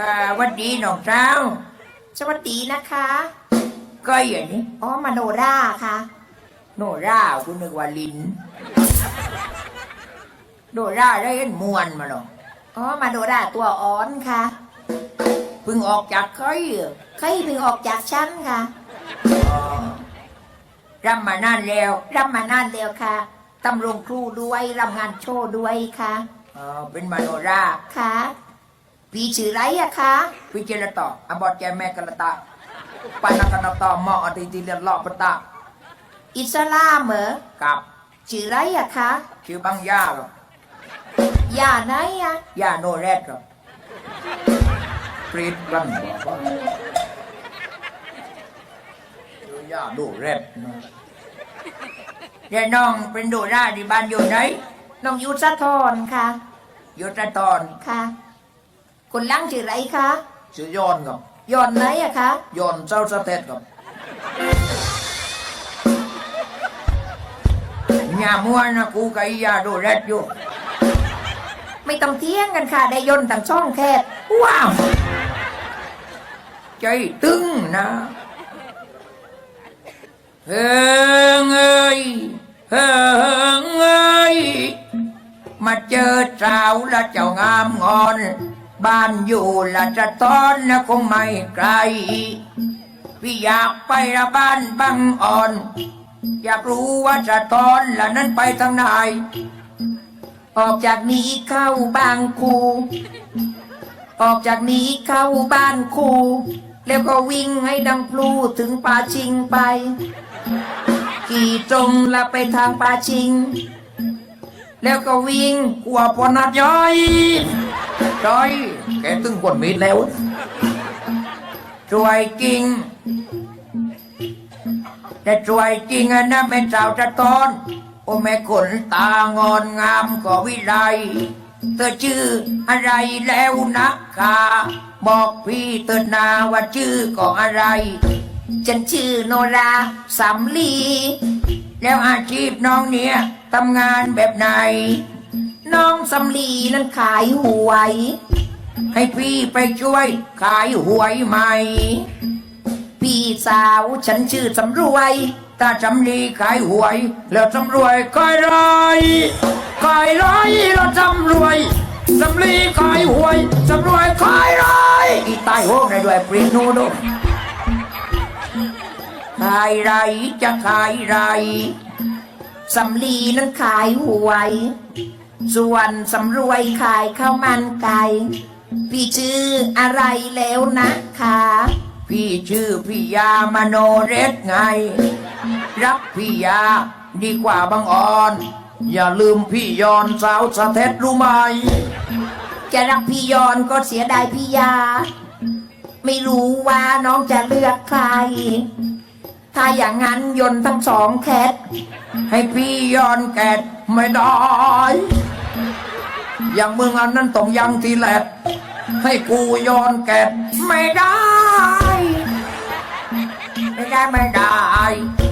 อ่าวันดีน้องเจ้า สวัสดีนะคะ ก็อย่างนี้อ๋อมาโนราค่ะ โนราคุณนึกว่าลินโนราได้เห็นมวนมาหรออ๋อมาโนราตัวอ่อนค่ะเพิ่งออกจากเคยเหรอใครเพิ่งออกจากชั้นค่ะอ๋อรำมานานแล้วรับมานานแล้วค่ะตำรงครูด้วยรับงานโชว์ด้วยค่ะอ๋อเป็นมโนราค่ะ พี่ชื่อไรอะคะพิจารตออบอดแกแม่กระตะปานักนตอมออติติเลียนลอปตะอิสลามเหรอกับชื่อไรอะคะชื่อบางย่าหรอกอย่าไหนอะย่าโนแรดหรอกปรีดรันบอกว่าชื่อย่าโนแรดนะเดี๋ยวน้องเป็นโดราที่บ้านอยู่ไหนน้องยุทธทรค่ะอยู่ตะตอนค่ะ คนล่างชื่อไรคะชื่อยอนครับยอนไหนอะคะยอนเจ้าสเตตครับอย่ามัวนะกูกับอียาโดแรดอยู่ ไม่ต้องเที่ยงกันค่ะ ได้ยนต์ต่างช่องแคบว้าว ใจตึงนะเฮิงเอ้ยเฮิงเอ้ยมาเจอสาวละเจ้างามงอน บ้านอยู่ละจะตอนนะคงไม่ไกล พี่อยากไปละบ้านบางอ่อน อยากรู้ว่าจะตอนละนั้นไปทางไหน ออกจากนี้เข้าบางคู ออกจากนี้เข้าบ้านคู แล้วก็วิ่งให้ดังพลูถึงป่าชิงไป ขี่ตรงละไปทางป่าชิง แล้วก็วิ่งกลัวปนัดย้อย จ้อย แกตึงคนมีดแล้วช่วยจริง แต่ช่วยจริงอะนะเป็นสาวจะตอน โอ้แม่ขนตางอนงามก็วิไลเธอชื่ออะไรแล้วนะคะบอกพี่เตอนนาว่าชื่อของอะไร ฉันชื่อโนราสำลี แล้วอาชีพน้องเนี่ยทำงานแบบไหน น้องสำลีนั้นขายหวย ให้พี่ไปช่วยขายหวยใหม่ พี่สาวฉันชื่อสำรวยถ้าจำลีขายหวย แล้วจำรวยขายร้อยขายร้อยแล้วจำรวยจำลีขายหวยจำรวยขายร้อยอีตายโหงในด้วยปรีนูดูขายไรจะขายไรสำลีนั้นขายหวย ส่วนสำรวยขายข้าวมันไก่ พี่ชื่ออะไรแล้วนะคะ พี่ชื่อพี่ยามโนเรศไง รักพี่ยาดีกว่าบางอ่อน อย่าลืมพี่ยอนสาวสะเทศรู้ไหม จะรักพี่ยอนก็เสียดายพี่ยา ไม่รู้ว่าน้องจะเลือกใคร ถ้าอย่างนั้นยนต์ทั้งสองแคทให้พี่ยอนแกดไม่ได้ อย่างมึงอันนั้นต้องยังทีแหลกให้กูย้อนแกะไม่ได้ ไม่ได้ไม่ได้